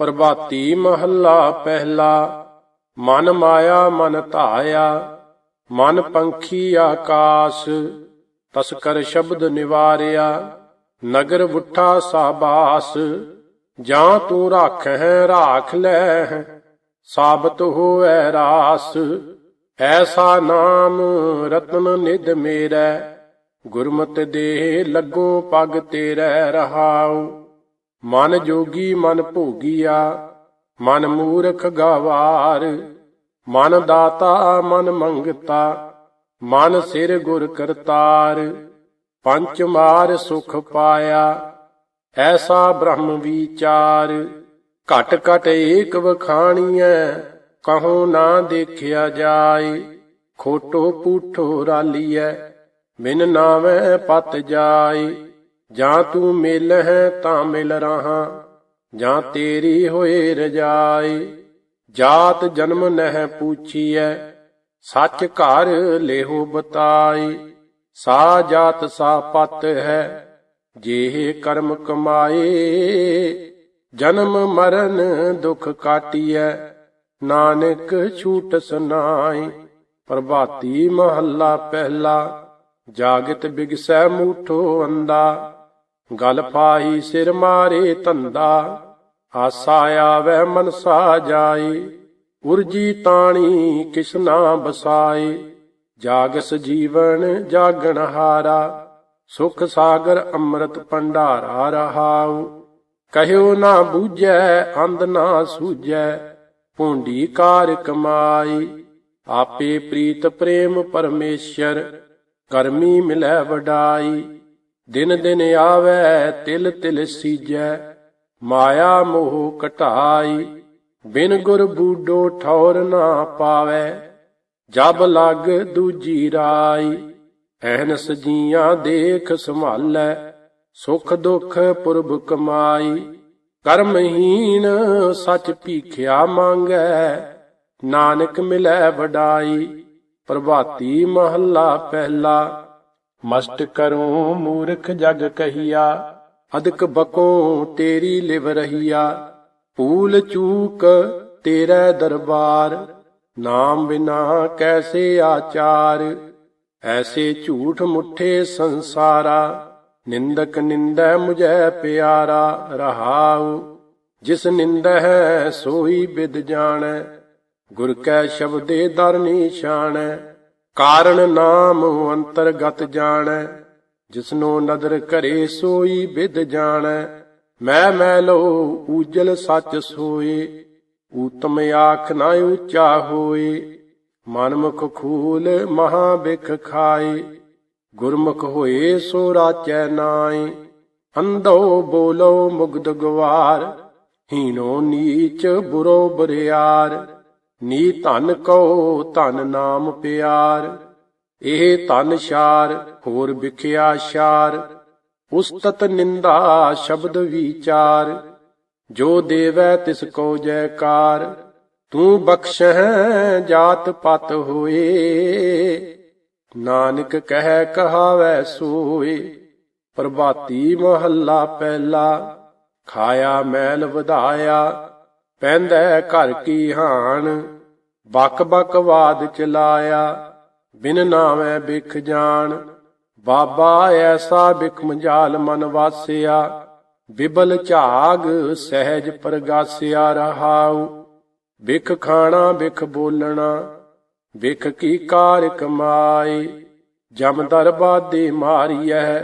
ਪ੍ਰਭਾਤੀ ਮਹੱਲਾ ਪਹਿਲਾ। ਮਨ ਮਾਇਆ, ਮਨ ਧਾਇਆ, ਮਨ ਪੰਖੀ ਆਕਾਸ, ਤਸਕਰ ਸ਼ਬਦ ਨਿਵਾਰਿਆ, ਨਗਰ ਵੁੱਠਾ ਸਾਬਾਸ, ਜਾਂ ਤੂੰ ਰੱਖ ਹੈ ਰਾਖ ਲੈ ਸਾਬਤ ਹੋਐ ਰਾਸ, ਐਸਾ ਨਾਮ ਰਤਨ ਨਿਧ ਮੇਰਾ, ਗੁਰਮਤਿ ਦੇ ਲੱਗੋ ਪਗ ਤੇਰੇ ਰਹਾਉ। ਮਨ ਜੋਗੀ ਮਨ ਭੋਗੀਆ, ਮਨ ਮੂਰਖ ਗਵਾਰ। ਮਨ ਦਾਤਾ ਮਨ ਮੰਗਤਾ, ਮਨ ਸਿਰ ਗੁਰ ਕਰਤਾਰ। ਪੰਚ ਮਾਰ ਸੁਖ ਪਾਇਆ, ਐਸਾ ਬ੍ਰਹਮ ਵਿਚਾਰ। ਘਟ ਘਟ ਏਕ ਵਖਾਣੀਐ, ਕਹੋ ਨਾ ਦੇਖਿਆ ਜਾਏ। ਖੋਟੋ ਪੂਠੋ ਰਾਲੀਐ, ਬਿਨ ਨਾਵੇਂ ਪਤ ਜਾਏ। ਜਾਂ ਤੂੰ ਮਿਲ ਹੈ ਤਾਂ ਮਿਲ ਰਹਾ, ਜਾਂ ਤੇਰੀ ਹੋਏ ਰਜਾਈ। ਜਾਤ ਜਨਮ ਨਹਿ ਪੂਛੀਐ, ਸੱਚ ਘਰ ਲੇਹੋ ਬਤਾਈ। ਸਾ ਜਾਤ ਸਾ ਪਤ ਹੈ ਜੇ ਕਰਮ ਕਮਾਏ। ਜਨਮ ਮਰਨ ਦੁਖ ਕਾਟੀਐ, ਨਾਨਕ ਛੂਟ ਸੁਨਾਈ। ਪ੍ਰਭਾਤੀ ਮਹੱਲਾ ਪਹਿਲਾ, ਜਾਗਤ ਬਿਗਸੈ ਮੂਠੋ ਅੰਦਾ ਗਲ ਪਾਈ ਸਿਰ ਮਾਰੇ ਧੰਦਾ, ਆਸਾ ਆਵੈ ਮਨਸਾ ਜਾਏ, ਉਰਜੀ ਤਾਣੀ ਕਿਸਨਾ ਬਸਾਈ ਜਾਗਸ ਜੀਵਨ ਜਾਗਣ ਹਾਰਾ, ਸੁਖ ਸਾਗਰ ਅੰਮ੍ਰਿਤ ਭੰਡਾਰਾ ਰਹਾਉ, ਕਹਿਓ ਨਾ ਬੂਝੈ, ਅੰਧ ਨਾ ਸੂਝੈ, ਭੁੰਡੀ ਕਾਰ ਕਮਾਈ ਆਪੇ ਪ੍ਰੀਤ ਪ੍ਰੇਮ ਪਰਮੇਸ਼ਰ, ਕਰਮੀ ਮਿਲੈ ਵਡਾਈ। ਦਿਨ ਦਿਨ ਆਵੈ, ਤਿਲ ਤਿਲ ਸੀਜੈ, ਮਾਇਆ ਮੋਹ ਘਟਾਈ, ਬਿਨ ਗੁਰ ਬੂਡੋ ਠੌਰ ਨਾ ਪਾਵੈ, ਜਬ ਲੱਗ ਦੂਜੀ ਰਾਈ ਐਨਸ ਜੀਆਂ ਦੇਖ ਸੰਭਾਲੈ, ਸੁਖ ਦੁਖ ਪੁਰਬ ਕਮਾਈ ਕਰਮਹੀਨ ਸਚ ਭੀਖਿਆ ਮੰਗੈ, ਨਾਨਕ ਮਿਲੈ ਵਡਾਈ, ਪ੍ਰਭਾਤੀ ਮਹੱਲਾ ਪਹਿਲਾ ਮਸਤ ਕਰੂੰ ਮੂਰਖ ਜਗ ਕਹੀਆ, ਅਦਕ ਬਕੋ ਤੇਰੀ ਲਿਵ ਰਹੀਆ। ਪੂਲ ਚੂਕ ਤੇਰੇ ਦਰਬਾਰ, ਨਾਮ ਬਿਨਾ ਕੈਸੇ ਆਚਾਰ। ਐਸੇ ਝੂਠ ਮੁੱਠੇ ਸੰਸਾਰਾ, ਨਿੰਦਕ ਨਿੰਦੈ ਮੁਝੈ ਪਿਆਰਾ, ਰਹਾਉ। ਜਿਸ ਨਿੰਦੈ ਸੋਈ ਬਿਦ ਜਾਣੈ, ਗੁਰ ਕੈ ਸ਼ਬਦੇ ਦਰ ਨਿਸ਼ਾਨੈ ਕਾਰਣ ਨਾਮ ਅੰਤਰਗਤ ਜਾਣੈ, ਜਿਸਨੋ ਨਦਰ ਕਰੇ ਸੋਈ ਬਿਦ ਜਾਣੈ। ਮੈਂ ਮੈਂ ਲੋ ਊਜਲ ਸੱਚ ਸੋਏ, ਊਤਮ ਆਖ ਨਾ ਉੱਚਾ ਹੋਏ। ਮਨਮੁਖ ਖੂਲ ਮਹਾ ਬਿਖ ਖਾਏ, ਗੁਰਮੁਖ ਹੋਏ ਸੋ ਰਾਚੈ ਨਾਈ ਅੰਧੋ ਬੋਲੋ ਮੁਗਦ ਗਵਾਰ ਹੀਨੋ ਨੀਚ ਬੁਰੋ ਬਰਿਆਰ। ਨੀ ਧਨ ਕੋ ਧਨ ਨਾਮ ਪਿਆਰ, ਇਹ ਧਨ ਸ਼ਾਰ ਹੋਰ ਵਿਖਿਆ ਸ਼ਾਰ ਉਸਤਤ ਨਿੰਦਾ ਸ਼ਬਦ ਵਿਚਾਰ, ਜੋ ਦੇਵੈ ਤਿਸ ਕੋ ਜੈਕਾਰ, ਤੂੰ ਬਖਸ਼ਹਿ ਜਾਤ ਪਤ ਹੋਏ, ਨਾਨਕ ਕਹਿ ਕਹਾਵੈ ਸੋਏ, ਪ੍ਰਭਾਤੀ ਮਹੱਲਾ ਪਹਿਲਾ, ਖਾਇਆ ਮੈਲ ਵਧਾਇਆ ਪੈਂਦਾ ਘਰ ਕੀ ਹਾਨ। ਬਕ ਬਕ ਵਾਦ ਚਲਾਇਆ ਬਿਨ ਨਾਵੇਂ ਬਿਖ ਜਾਣ ਬਾਬਾ ਐਸਾ ਬਿਖ ਮਜਾਲ ਮਨ ਵਾਸਿਆ, ਬਿਬਲ ਝਾਗ ਸਹਿਜ ਪ੍ਰਗਾਸਿਆ ਰਹਾਉ। ਬਿਖ ਖਾਣਾ, ਬਿਖ ਬੋਲਣਾ, ਬਿਖ ਕੀ ਕਾਰ ਕਮਾਈ ਜਮ ਦਰਬਾਦੇ ਮਾਰੀਐ,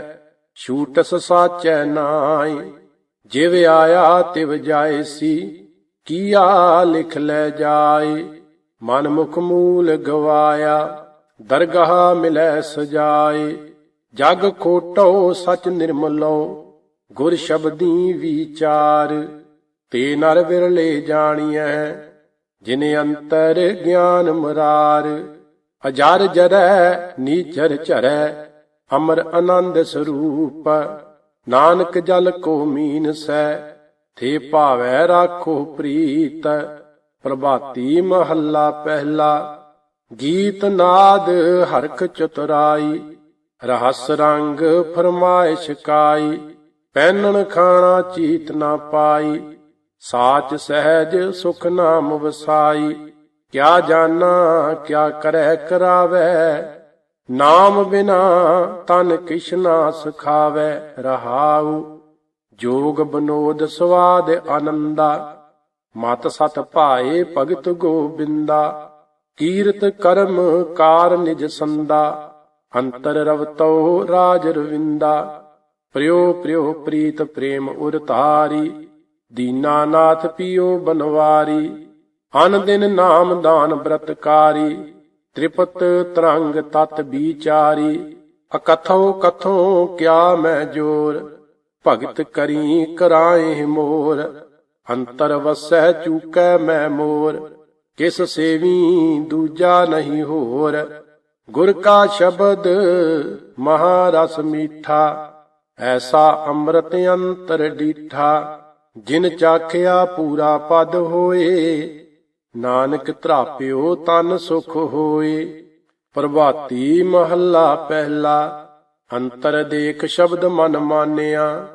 ਛੂਟਸ ਸਾਚੈ ਨਾਈ ਜਿਵ ਆਇਆ ਤਿਵ ਜਾਏ ਸੀ ਕੀਆ ਲਿਖ ਲੈ ਜਾਏ ਮਨ ਮੁਖ ਮੂਲ ਗਵਾਇਆ, ਦਰਗਾਹ ਮਿਲੈ ਸਜਾਏ। ਜਗ ਖੋਟੋ ਸਚ ਨਿਰਮਲੋ, ਗੁਰ ਸ਼ਬਦੀ ਵਿਚਾਰ। ਤੇ ਨਰ ਵਿਰਲੇ ਜਾਣੀਐ, ਜਿਨ ਅੰਤਰ ਗਿਆਨ ਮਰਾਰ। ਅਜਰ ਜਰੈ, ਨੀਚਰ ਚਰੈ ਅਮਰ ਆਨੰਦ ਸਰੂਪ। ਨਾਨਕ ਜਲ ਕੋ ਮੀਨ ਸੈ ਥੇ ਭਾਵੈ ਰਾਖੋ ਪ੍ਰੀਤ, ਪ੍ਰਭਾਤੀ ਮਹੱਲਾ ਪਹਿਲਾ। ਗੀਤ ਨਾਦ ਹਰਖ ਚਤੁਰਾਈ, ਰਹਸ ਰੰਗ ਫਰਮਾਇਸ਼ ਕਾਈ ਪੈਨਣ ਖਾਣਾ ਚੀਤ ਨਾ ਪਾਈ, ਸਾਚ ਸਹਿਜ ਸੁਖ ਨਾਮ ਵਸਾਈ, ਕਿਆ ਜਾਣਾ, ਕਿਆ ਕਰੈ ਕਰਾਵੈ, ਨਾਮ ਬਿਨਾ ਤਨ ਕਿਛ ਨਾ ਸੁਖਾਵੈ, ਰਹਾਉ ਜੋਗ ਬਨੋਦ ਸਵਾਦ ਆਨੰਦਾ, ਮਤ ਸਤ ਭਾਏ ਭਗਤ ਗੋਬਿੰਦਾ। ਕੀਰਤ ਕਰਮ ਕਾਰ ਨਿਜ ਸੰਦਾ, ਅੰਤਰ ਰਵਤੋ ਰਾਜ ਰਵਿੰਦਾ। ਪ੍ਰਿਓ ਪ੍ਰਿਓ ਪ੍ਰੀਤ ਪ੍ਰੇਮ ਉਰ ਧਾਰੀ ਦੀਨਾਨਾਥ ਪਿਓ ਬਨਵਾਰੀ। ਅਨ ਦਿਨ ਨਾਮ ਦਾਨ ਬ੍ਰਤਕਾਰੀ ਤ੍ਰਿਪਤ ਤਰੰਗ ਤਤ ਵਿਚਾਰੀ। ਅਕਥੋ ਕਥੋ ਕਿਆ ਮੈਂ ਜੋਰ ਭਗਤ ਕਰੀ ਕਰਾਏ ਮੋਰ, ਅੰਤਰ ਵਸੈ ਚੂਕੈ ਮੈਂ ਮੋਰ, ਕਿਸ ਸੇਵੀ ਦੂਜਾ ਨਹੀਂ ਹੋਰ। ਗੁਰ ਕਾ ਸ਼ਬਦ ਮਹਾਰਸ ਮੀਠਾ, ਐਸਾ ਅੰਮ੍ਰਿਤ ਅੰਤਰ ਡੀਠਾ, ਜਿਨ ਚਾਖਿਆ ਪੂਰਾ ਪਦ ਹੋਏ, ਨਾਨਕ ਧਰਾਪਿਓ ਤਨ ਸੁਖ ਹੋਏ। ਪ੍ਰਭਾਤੀ ਮਹੱਲਾ ਪਹਿਲਾ, ਅੰਤਰ ਦੇਖ ਸ਼ਬਦ ਮਨ ਮਾਨਿਆ।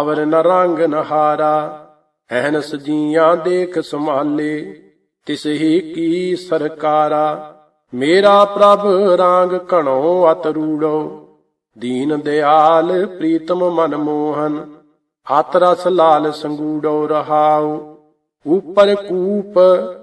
ਅਵਰ ਨ ਰੰਗ ਨਹਾਰਾ ਐਨਸ ਜੀਆਂ ਦੇਖ ਸੰਭਾਲੇ, ਤਿਸ ਹੀ ਕੀ ਸਰਕਾਰਾ। ਮੇਰਾ ਪ੍ਰਭ ਰਾਂਗ ਘਣੋ ਅਤਰੂੜੋ ਦੀਨ ਦਿਆਲ ਪ੍ਰੀਤਮ ਮਨ ਮੋਹਨ ਅਤ ਰਸ ਲਾਲ ਸੰਗੂੜੋ ਰਹਾਉ। ਉਪਰ ਕੂਪ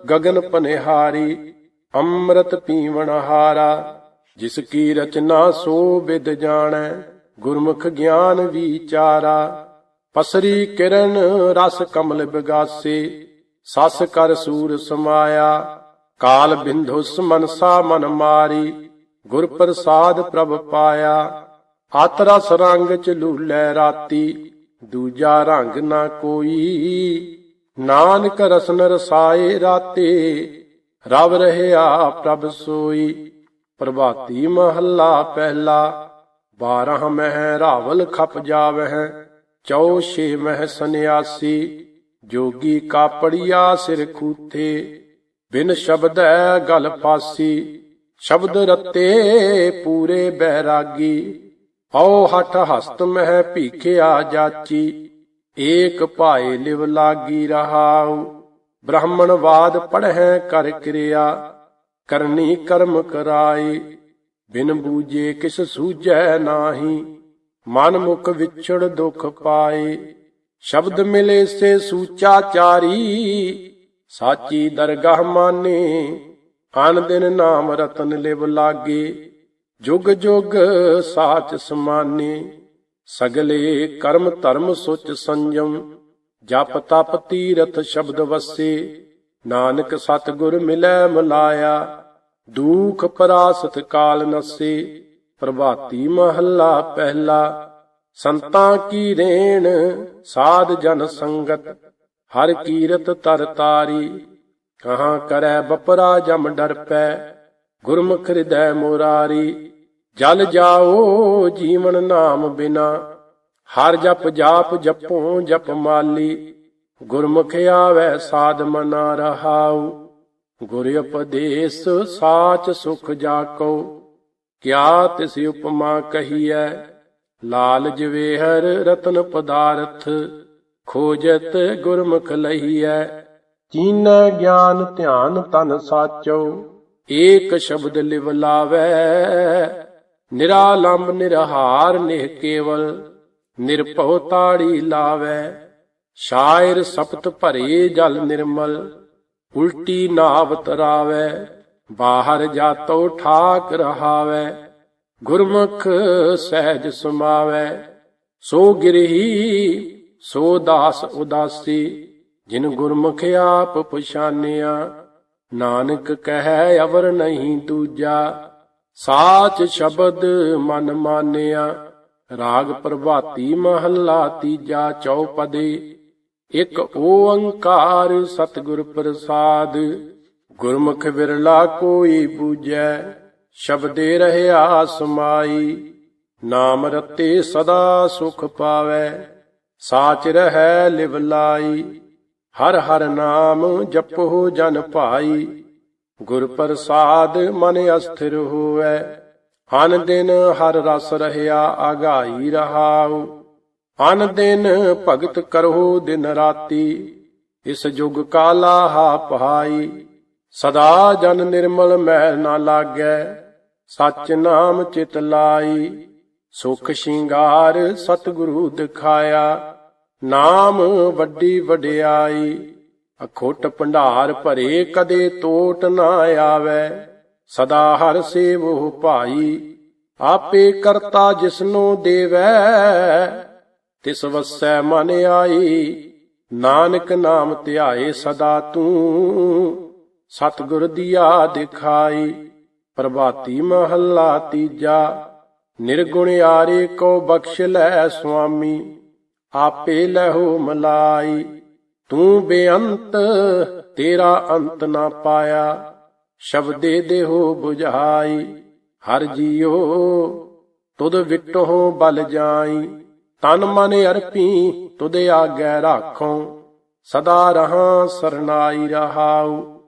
ਗਗਨ ਪਨਿਹਾਰੀ, ਅੰਮ੍ਰਿਤ ਪੀਵਣ ਹਾਰਾ। ਜਿਸ ਕੀ ਰਚਨਾ ਸੋ ਵਿਦ ਜਾਣੈ, ਗੁਰਮੁਖ ਗਿਆਨ ਵਿਚਾਰਾ। ਪਸਰੀ ਕਿਰਨ ਰਸ ਕਮਲ ਬਿਗਾਸੇ, ਸਸ ਕਰ ਸੂਰ ਸਮਾਇਆ, ਕਾਲ ਬਿੰਧੁਸ ਮਨਸਾ ਮਨ ਮਾਰੀ, ਗੁਰ ਪ੍ਰਸਾਦ ਪ੍ਰਭ ਪਾਇਆ। ਅਤ ਰਸ ਰੰਗ ਚ ਲੂਲੇ ਰਾਤੀ, ਦੂਜਾ ਰੰਗ ਨਾ ਕੋਈ। ਨਾਨਕ ਰਸਨ ਰਸਾਏ ਰਾਤੇ, ਰਵ ਰਹਿਆ ਪ੍ਰਭ ਸੋਈ। ਪ੍ਰਭਾਤੀ ਮਹੱਲਾ ਪਹਿਲਾ, ਬਾਰਹ ਮਹਿ ਰਾਵਲ ਖਪ ਜਾਵਹਿ। ਚੌ ਛੇ ਮਹਿ ਸੰਿਆਸੀ ਜੋਗੀ ਕਾਪੜੀਆ ਸਿਰ ਖੂਥੇ, ਬਿਨ ਸ਼ਬਦ ਸ਼ਬਦੈ ਗਲ ਫਾਸੀ ਸ਼ਬਦ ਰਤੇ ਪੂਰੇ ਬਹਿਰਾਗੀ ਔ ਹਠ ਹਸਤ ਮਹਿ ਭੀਖਿਆ ਜਾਚੀ, ਏਕ ਭਾਏ ਲਿਵ ਲਾਗੀ ਰਹਾਉ ਬ੍ਰਾਹਮਣਵਾਦ ਪੜ੍ਹੈ ਕਰ ਕਿਰਿਆ, ਕਰਨੀ ਕਰਮ ਕਰਾਈ ਬਿਨ ਬੂਝੇ ਕਿਸ ਸੂਝੈ ਨਾਹੀ ਮਨ ਮੁਖ ਵਿਛੜ ਦੁਖ ਪਾਏ। ਸ਼ਬਦ ਮਿਲੇ ਸੇ ਸੂਚਾ ਚਾਰੀ। ਸਾਚੀ ਦਰਗਾਹ ਮਾਨੇ। ਅਨ ਦਿਨ ਨਾਮ ਰਤਨ ਲਿਵ ਲਾਗੇ। ਜੁਗ ਜੁਗ ਸਾਚ ਸਮਾਨੇ। ਸਗਲੇ ਕਰਮ ਧਰਮ ਸੁਚ ਸੰਜਮ। ਜਪ ਤਪ ਤੀਰਥ ਸ਼ਬਦ ਵਸੇ। ਨਾਨਕ ਸਤਿਗੁਰ ਮਿਲੈ ਮਲਾਇਆ। ਦੂਖ ਪਰਾਸਤ ਕਾਲ ਨਸੇ। ਪ੍ਰਭਾਤੀ ਮਹੱਲਾ ਪਹਿਲਾ, ਸੰਤਾਂ ਕੀ ਰੇਣ, ਸਾਧ ਜਨ ਸੰਗਤ, ਹਰ ਕੀਰਤ ਤਰ ਤਾਰੀ, ਕਹਾ ਕਰੈ ਬਪਰਾ ਜਮ ਡਰ ਪੈ, ਗੁਰਮੁਖ ਹਿਰਦੈ ਮੋਰਾਰੀ, ਜਲ ਜਾਓ ਜੀਵਨ ਨਾਮ ਬਿਨਾ, ਹਰ ਜਪ ਜਾਪ ਜਪੋ ਜਪ ਮਾਲੀ, ਗੁਰਮੁਖ ਆਵੈ ਸਾਧ ਮਨਾ ਰਹਾਉ, ਗੁਰ ਉਪਦੇਸ ਸਾਚ ਸੁਖ ਜਾਕੋ ਕਿਆ ਤਿਸ ਉਪਮਾ ਕਹੀਐ? ਲਾਲ ਜਵੇਹਰ ਰਤਨ ਪਦਾਰਥ, ਖੋਜਤ ਗੁਰਮੁਖ ਲਹੀਐ। ਕੀਨੈ ਗਿਆਨ ਧਿਆਨ ਤਨ ਸਾਚੋ, ਏਕ ਸ਼ਬਦ ਲਿਵ ਲਾਵੈ। ਨਿਰਾਲੰਬ ਨਿਰਹਾਰ ਨਿਹ ਕੇਵਲ, ਨਿਰਭਉ ਤਾੜੀ ਲਾਵੈ। ਸ਼ਾਇਰ ਸਪਤ ਭਰੇ ਜਲ ਨਿਰਮਲ, ਉਲਟੀ ਨਾਵ ਤਰਾਵੈ ਬਾਹਰ ਜਾਤੋ ਠਾਕ ਰਹਾਵੈ, ਗੁਰਮੁਖ ਸਹਿਜ ਸਮਾਵੈ। ਸੋ ਗਿਰਹੀ, ਸੋ ਦਾਸ ਉਦਾਸੀ, ਜਿਨ ਗੁਰਮੁਖ ਆਪ ਪਛਾਨਿਆ। ਨਾਨਕ ਕਹੈ, ਅਵਰ ਨਹੀਂ ਦੂਜਾ, ਸਾਚ ਸ਼ਬਦ ਮਨ ਮਾਨਿਆ। ਰਾਗ ਪ੍ਰਭਾਤੀ ਮਹੱਲਾ ਤੀਜਾ ਚੌਪਦੇ, ਇਕ ਓੰਕਾਰ ਸਤਿਗੁਰ ਪ੍ਰਸਾਦ। ਗੁਰਮੁਖ ਵਿਰਲਾ ਕੋਈ ਬੂਝੈ, ਸ਼ਬਦੇ ਰਹਿਆ ਸਮਾਈ ਨਾਮ ਰਤੇ ਸਦਾ ਸੁਖ ਪਾਵੈ, ਸਾਚ ਰਹੈ ਲਿਵ ਲਾਈ। ਹਰ ਹਰ ਨਾਮ ਜਪੋ ਜਨ ਭਾਈ। ਗੁਰ ਪ੍ਰਸਾਦ ਮਨ ਅਸਥਿਰ ਹੋਵੈ, ਅਨ ਦਿਨ ਹਰ ਰਸ ਰਹਿਆ ਆਗਾਈ ਰਹਾਉ। ਅਨ ਦਿਨ ਭਗਤ ਕਰੋ ਦਿਨ ਰਾਤੀ, ਇਸ ਜੁਗ ਕਾਲਾ ਹਾ ਪਹਾਈ ਸਦਾ ਜਨ ਨਿਰਮਲ ਮੈਲ ਨਾ ਲਾਗੈ, ਸਚ ਨਾਮ ਚਿਤ ਲਾਈ। ਸੁਖ ਸ਼ਿੰਗਾਰ ਸਤਿਗੁਰੂ ਦਿਖਾਇਆ, ਨਾਮ ਵੱਡੀ ਵਡਿਆਈ। ਅਖੋਟ ਭੰਡਾਰ ਭਰੇ ਕਦੇ ਤੋਟ ਨਾ ਆਵੇ, ਸਦਾ ਹਰ ਸੇਵੋ ਭਾਈ। ਆਪੇ ਕਰਤਾ ਜਿਸਨੋ ਦੇਵੈ, ਤਿਸ ਵਸੈ ਮਨ ਆਈ। ਨਾਨਕ ਨਾਮ ਧਿਆਏ ਸਦਾ ਤੂੰ। ਸਤਿਗੁਰ ਦੀਆ ਦਿਖਾਈ, ਪ੍ਰਭਾਤੀ ਮਹੱਲਾ ਤੀਜਾ। ਨਿਰਗੁਣ ਆਰੇ ਕੋ ਬਖਸ਼ ਲੈ ਸੁਆਮੀ, ਆਪੇ ਲਹੋ ਮਲਾਈ। ਤੂੰ ਬੇਅੰਤ, ਤੇਰਾ ਅੰਤ ਨਾ ਪਾਇਆ। ਸ਼ਬਦੇ ਦੇਹੋ 부ਝਾਈ ਹਰ ਜੀਉ, ਤੁਧ ਵਿਟੋ ਬਲ ਜਾਈ। ਤਨ ਮਨ ਅਰਪੀ, ਤੁਧ ਆਗੈ ਰਾਖੋ, ਸਦਾ ਰਹਾ ਸਰਨਾਈ ਰਹਾਉ।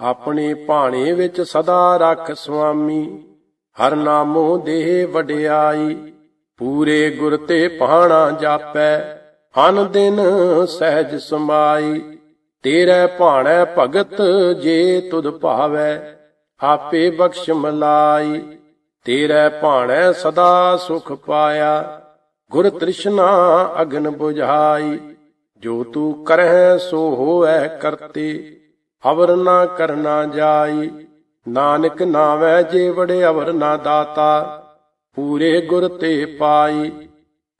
ਆਪਣੇ ਭਾਣੇ ਵਿੱਚ ਸਦਾ ਰੱਖ ਸੁਆਮੀ। ਹਰ ਨਾਮੋ ਦੇਹ ਵਡਿਆਈ, ਪੂਰੇ ਗੁਰ ਤੇ ਪਾਣਾ ਜਾਪੈ। ਅਨ ਦਿਨ ਸਹਿਜ ਸਮਾਈ, ਤੇਰੇ ਭਾਣੈ ਭਗਤ ਜੇ ਤੁਧ ਭਾਵੈ। ਆਪੇ ਬਖਸ਼ ਮਲਾਈ, ਤੇਰੇ ਭਾਣੈ ਸਦਾ ਸੁਖ ਪਾਇਆ। ਗੁਰ ਤ੍ਰਿਸ਼ਨਾ ਅਗਨ 부ਝਾਈ ਜੋ ਤੂੰ ਕਰਹਿ ਸੋ ਹੋਐ ਕਰਤੇ। ਅਵਰ ਨਾ ਕਰਨਾ ਜਾਈ। ਨਾਨਕ ਨਾਵੈ ਜੇ ਵੜੇ ਅਵਰ ਨਾ ਦਾਤਾ, ਪੂਰੇ ਗੁਰ ਤੇ ਪਾਈ।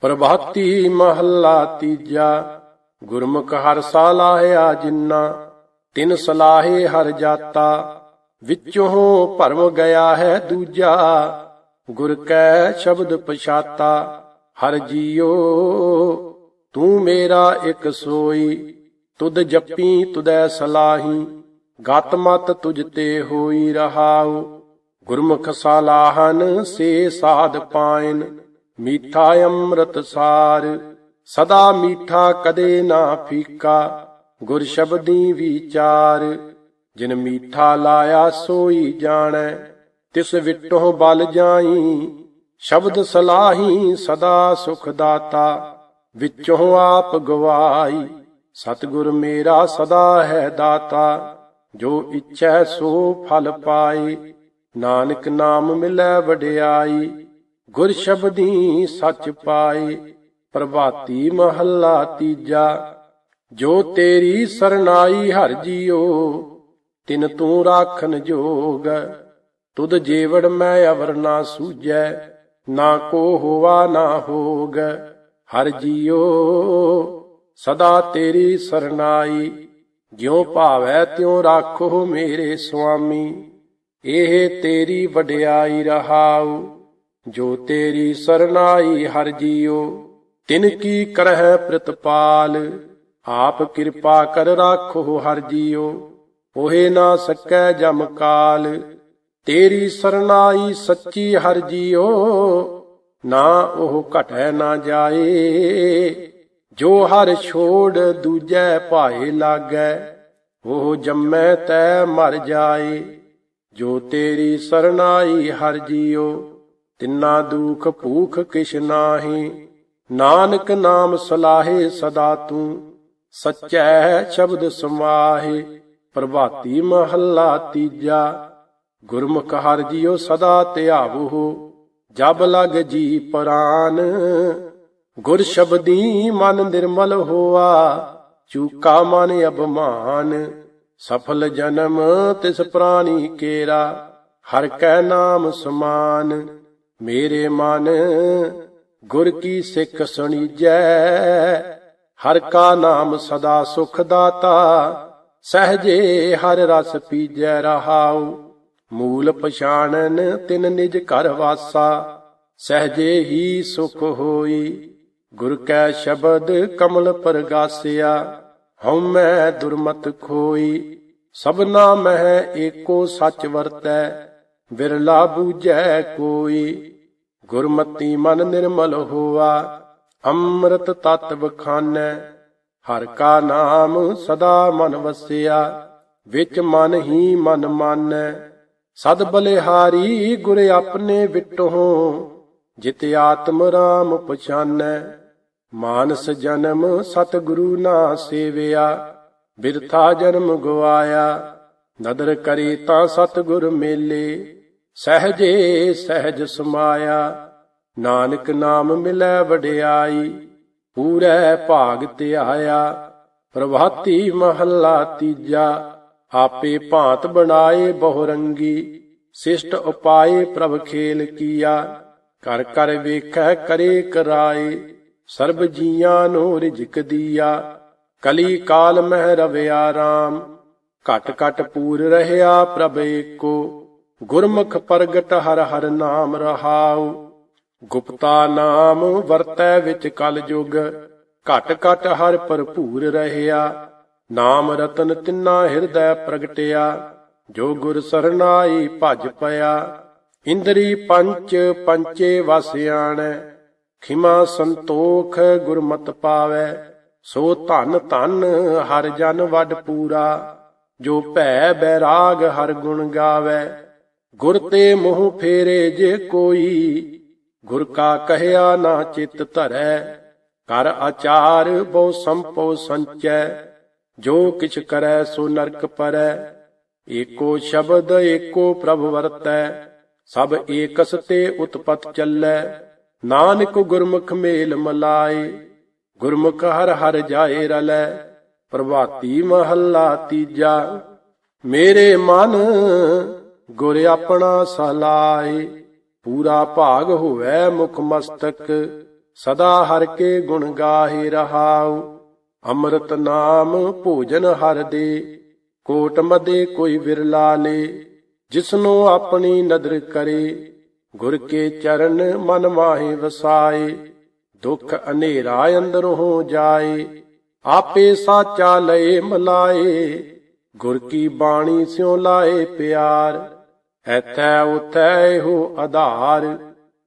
ਪ੍ਰਭਾਤੀ ਮਹੱਲਾ ਤੀਜਾ, ਗੁਰਮੁਖ ਹਰ ਸਾਲਾਹਿਆ ਜਿੰਨਾ, ਤਿਨ ਸਲਾਹੇ ਹਰ ਜਾਤਾ। ਵਿੱਚੋਂ ਭਰਮ ਗਿਆ ਹੈ ਦੂਜਾ, ਗੁਰ ਕੈ ਸ਼ਬਦ ਪਛਾਤਾ। ਹਰ ਜੀਓ, ਤੂੰ ਮੇਰਾ ਇੱਕ ਸੋਈ। ਤੁਧ ਜਪੀ ਤੁਦੈ ਸਲਾਹੀ, ਗਤ ਮਤ ਤੁਜ ਤੇ ਹੋਈ ਰਹਾਉ। ਗੁਰਮੁਖ ਸਲਾਹਨ ਸੇ ਸਾਧ ਪਾਇਨ, ਮੀਠਾ ਅੰਮ੍ਰਿਤ ਸਾਰ। ਸਦਾ ਮੀਠਾ ਕਦੇ ਨਾ ਫੀਕਾ, ਗੁਰ ਸ਼ਬਦੀ ਵਿਚਾਰ। ਜਿਨ ਮੀਠਾ ਲਾਇਆ ਸੋਈ ਜਾਣੈ, ਤਿਸ ਵਿਟੋ ਬਲ ਜਾਈ। ਸ਼ਬਦ ਸਲਾਹੀ ਸਦਾ ਸੁਖ ਦਾਤਾ, ਵਿੱਚੋਂ ਆਪ ਗਵਾਈ। ਸਤਿਗੁਰ ਮੇਰਾ ਸਦਾ ਹੈ ਦਾਤਾ, ਜੋ ਇੱਛੈ ਸੋ ਫਲ ਪਾਏ। ਨਾਨਕ ਨਾਮ ਮਿਲੈ ਵਡਿਆਈ, ਗੁਰ ਸ਼ਬਦੀ ਸੱਚ ਪਾਏ। ਪ੍ਰਭਾਤੀ ਮਹੱਲਾ ਤੀਜਾ, ਜੋ ਤੇਰੀ ਸਰਨਾਈ ਹਰ ਜੀਓ, ਤਿਨ ਤੂੰ ਰਾਖਨ ਜੋਗ। ਤੁਧ ਜੀਵੜ ਮੈਂ ਅਵਰ ਨਾ ਸੂਜੈ, ਨਾ ਕੋ ਹੋਵਾ ਨਾ ਹੋਗ। ਹਰ ਜੀਓ ਸਦਾ ਤੇਰੀ ਸਰਨਾਈ, ਜਿਉ ਭਾਵੈ ਤਿਉ ਰਾਖੋ ਮੇਰੇ ਸੁਆਮੀ। ਇਹ ਤੇਰੀ ਵਡਿਆਈ ਰਹਾਉ, ਜੋ ਤੇਰੀ ਸਰਨਾਈ ਹਰ ਜੀਓ ਤਿਨ ਕੀ ਕਰਹਿ ਪ੍ਰਤਪਾਲ, ਆਪ ਕਿਰਪਾ ਕਰ ਰਾਖੋ ਹਰ ਜੀਓ ਉਹੇ ਨਾ ਸਕੈ ਜਮ ਕਾਲ, ਤੇਰੀ ਸਰਨਾਈ ਸੱਚੀ ਹਰ ਜੀਓ ਨਾ ਉਹ ਘਟੈ ਨਾ ਜਾਏ। ਜੋ ਹਰ ਛੋੜ ਦੂਜੈ ਭਾਏ ਲਾਗੈ, ਉਹ ਜੰਮੈ ਤੈ ਮਰ ਜਾਏ। ਜੋ ਤੇਰੀ ਸਰਨਾਈ ਹਰ ਜੀਓ ਤਿੰਨਾ ਦੁਖ ਭੂਖ ਕਿਛ ਨਾਹੀ। ਨਾਨਕ ਨਾਮ ਸਲਾਹੇ ਸਦਾ ਤੂੰ, ਸਚੈ ਸ਼ਬਦ ਸਮਾਹੇ। ਪ੍ਰਭਾਤੀ ਮਹੱਲਾ ਤੀਜਾ, ਗੁਰਮੁਖ ਹਰ ਜੀਓ ਸਦਾ ਧਿਆਵੋ। ਜਬ ਲਗ ਜੀ ਪ੍ਰਾਨ ਗੁਰ ਸ਼ਬਦੀ ਮਨ ਨਿਰਮਲ ਹੋਆ, ਚੂਕਾ ਮਨ ਅਭਮਾਨ। ਸਫਲ ਜਨਮ ਤਿਸ ਪ੍ਰਾਨੀ ਕੇਰਾ, ਹਰ ਕੈ ਨਾਮ ਸਮਾਨ। ਮੇਰੇ ਮਨ, ਗੁਰ ਕੀ ਸਿੱਖ ਸੁਣੀਜੈ, ਹਰ ਕਾ ਨਾਮ ਸਦਾ ਸੁਖ ਦਾਤਾ। ਸਹਜੇ ਹਰ ਰਸ ਪੀਜੈ ਰਹਾਉ, ਮੂਲ ਪਛਾਣਨ ਤਿਨ ਨਿਜ ਘਰ ਵਾਸਾ। ਸਹਜੇ ਹੀ ਸੁਖ ਹੋਈ ਗੁਰ ਕੈ ਸ਼ਬਦ ਕਮਲ ਪਰਗਾਸਿਆ ਹਉਮੈ ਦੁਰਮਤ ਖੋਈ। ਸਭਨਾ ਮਹਿ ਏਕੋ ਸੱਚ ਵਰਤੈ, ਬਿਰਲਾ ਬੂਝੈ ਕੋਈ। ਗੁਰਮਤੀ ਮਨ ਨਿਰਮਲ ਹੋਆ, ਅੰਮ੍ਰਿਤ ਤਤ ਬਖਾਨੈ ਹਰ ਕਾ ਨਾਮ ਸਦਾ ਮਨ ਵਸਿਆ, ਵਿੱਚ ਮਨ ਹੀ ਮਨ ਮਾਨੈ। ਸਦ ਬਲਿਹਾਰੀ ਗੁਰ ਆਪਣੇ ਵਿਟੋਂ, ਜਿਤ ਆਤਮ ਰਾਮ ਪਛਾਨੈ। ਮਾਨਸ ਜਨਮ ਸਤਿਗੁਰੂ ਨਾ ਸੇਵਿਆ, ਬਿਰਥਾ ਜਨਮ ਗਵਾਇਆ। ਨਦਰ ਕਰੀ ਤਾਂ ਸਤਿਗੁਰ ਮੇਲੇ, ਸਹਜੇ ਸਹਿਜ ਸਮਾਇਆ। ਨਾਨਕ ਨਾਮ ਮਿਲੈ ਵਡਿਆਈ, ਪੂਰੇ ਭਾਗ ਧਿਆਇਆ। ਪ੍ਰਭਾਤੀ ਮਹੱਲਾ ਤੀਜਾ, ਆਪੇ ਭਾਂਤ ਬਣਾਏ ਬਹੁ ਰੰਗੀ ਸਿਸ਼ਟ ਉਪਾਏ ਪ੍ਰਭ ਖੇਲ ਕੀਆ, ਕਰ ਕਰ ਵੇਖੈ ਕਰੇ ਕਰਾਏ। ਸਰਬ ਜੀਆਂ ਨੂੰ ਰਿਜਕ ਦੀਆ, ਕਲੀ ਕਾਲ ਮਹਿ ਰਵਿਆ ਰਾਮ। ਘਟ ਘਟ ਪੂਰ ਰਹਿਆ ਪ੍ਰਭ ਏਕੋ, ਗੁਰਮੁਖ ਪ੍ਰਗਟ ਹਰ ਹਰ ਨਾਮ ਰਹਾਉ। ਗੁਪਤਾ ਨਾਮ ਵਰਤੈ ਵਿੱਚ ਕਲ ਯੁਗ ਘਟ ਘਟ ਹਰ ਭਰਪੂਰ ਰਹਿਆ। ਨਾਮ ਰਤਨ ਤਿੰਨਾ ਹਿਰਦੈ ਪ੍ਰਗਟਿਆ, ਜੋ ਗੁਰ ਸਰਨਾਈ ਭਜ ਪਿਆ। ਇੰਦਰੀ ਪੰਚ ਪੰਚੇ ਵਸਿਆਣੈ ਖਿਮਾ ਸੰਤੋਖ ਗੁਰਮਤ ਪਾਵੈ, ਸੋ ਧਨ ਧਨ ਹਰ ਜਨ ਵੱਡ ਪੂਰਾ, ਜੋ ਭੈ ਬੈਰਾਗ ਹਰ ਗੁਣ ਗਾਵੈ। ਗੁਰ ਤੇ ਮੋਹ ਫੇਰੇ ਜੇ ਕੋਈ, ਗੁਰ ਕਾ ਕਹਿਆ ਨਾ ਚਿਤ ਧਰੈ। ਕਰ ਆਚਾਰ ਬਹੁ ਸੰਪੋ ਸੰਚੈ, ਜੋ ਕਿਛ ਕਰੈ ਸੋ ਨਰਕ ਪਰੈ। ਏਕੋ ਸ਼ਬਦ ਏਕੋ ਪ੍ਰਭ ਵਰਤੈ, ਸਭ ਏਕਸ ਤੇ ਉਤਪਤ ਚੱਲੈ। ਨਾਨਕ ਗੁਰਮੁਖ ਮੇਲ ਮਲਾਏ, ਗੁਰਮੁਖ ਹਰ ਹਰ ਜਾਏ ਰਲੈ, ਪ੍ਰਭਾਤੀ ਮਹੱਲਾ ਤੀਜਾ, ਮੇਰੇ ਮਨ ਗੁਰ ਆਪਣਾ ਸਲਾਏ ਪੂਰਾ ਭਾਗ ਹੋਵੇ ਮੁਖ ਮਸਤਕ, ਸਦਾ ਹਰ ਕੇ ਗੁਣ ਗਾਹੇ ਰਹਾਉ, ਅੰਮ੍ਰਿਤ ਨਾਮ ਭੋਜਨ ਹਰ ਦੇ, ਕੋਟ ਮਦੇ ਕੋਈ ਵਿਰਲਾ ਲੇ, ਜਿਸਨੂੰ ਆਪਣੀ ਨਦਰ ਕਰੇ ਗੁਰ ਕੇ ਚਰਨ ਮਨ ਮਾਹੀ ਵਸਾਏ, ਦੁੱਖ ਹਨੇਰਾ ਅੰਦਰ ਹੋ ਜਾਏ, ਆਪੇ ਸਾਚਾ ਲਏ ਮਲਾਏ, ਗੁਰ ਕੀ ਬਾਣੀ ਸਿਉ ਲਾਏ ਪਿਆਰ, ਐਥੈ ਉਥੈ ਇਹੋ ਆਧਾਰ,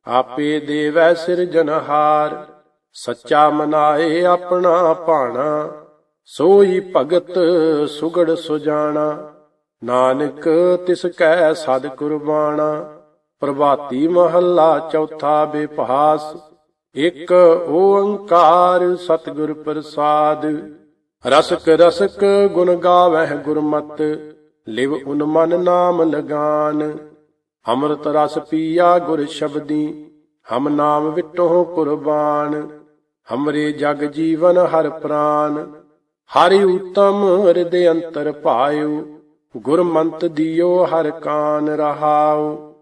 ਆਪੇ ਦੇਵੈ ਸਿਰਜਨਹਾਰ ਸੱਚਾ ਮਨਾਏ ਆਪਣਾ ਭਾਣਾ, ਸੋਈ ਭਗਤ ਸੁਗੜ ਸੁਜਾਣਾ, ਨਾਨਕ ਤਿਸ ਕੈ ਸਦ ਕੁਰਬਾਨਾ ਪ੍ਰਭਾਤੀ ਮਹੱਲਾ ਚੌਥਾ ਬਿਪਹਾਸ, ਇੱਕ ਓੰਕਾਰ ਸਤਿਗੁਰ ਪ੍ਰਸਾਦ। ਰਸਕ ਰਸਕ ਗੁਣ ਗਾਵਹਿ ਗੁਰਮਤ, ਲਿਵ ਉਨ ਮਨ ਨਾਮ ਲਗਾਨ। ਅੰਮ੍ਰਿਤ ਰਸ ਪੀਆ ਗੁਰ ਸ਼ਬਦੀ, ਹਮ ਨਾਮ ਵਿਟੋ ਕੁਰਬਾਨ। ਹਮਰੇ ਜਗ ਜੀਵਨ ਹਰ ਪ੍ਰਾਨ, ਹਰਿ ਉਤਮ ਹਿਰਦੇ ਅੰਤਰ ਭਾਇਓ ਗੁਰਮੰਤ ਦਿਓ ਹਰ ਕਾਨ ਰਹਾਉ।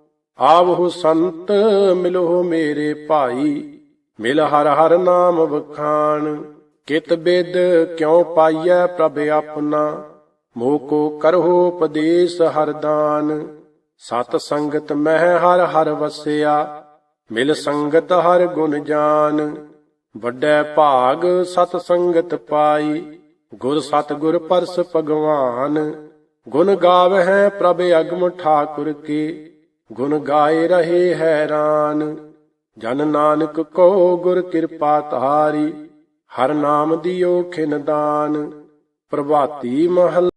ਆਵਹੁ ਸੰਤ ਮਿਲੋ ਮੇਰੇ ਭਾਈ। ਮਿਲ ਹਰ ਹਰ ਨਾਮ ਵਖਾਣ। ਕਿਤ ਬਿਦ ਕਿਉ ਪਾਈਐ ਪ੍ਰਭ ਆਪਣਾ। ਮੋਹ ਕੋ ਕਰਹੁ ਉਪਦੇਸ਼ ਹਰ ਦਾਨ। ਸਤ ਸੰਗਤ ਮਹਿ ਹਰ ਹਰ ਵਸਿਆ। ਮਿਲ ਸੰਗਤ ਹਰ ਗੁਣ ਜਾਨ। ਵੱਡੈ ਭਾਗ ਸਤ ਸੰਗਤ ਪਾਈ। ਗੁਰ ਸਤ ਗੁਰ ਪਰਸ ਭਗਵਾਨ। ਗੁਣ ਗਾਵ ਹੈ ਪ੍ਰਭ ਅਗਮ ਠਾਕੁਰ ਕੀ। ਗੁਣ ਗਾਏ ਰਹੇ ਹੈਰਾਨ। ਜਨ ਨਾਨਕ ਕੋ ਗੁਰ ਕਿਰਪਾ ਤਾਰੀ ਹਰ ਨਾਮ ਦਿਓ ਖਿਨ ਪ੍ਰਭਾਤੀ ਮਹਲ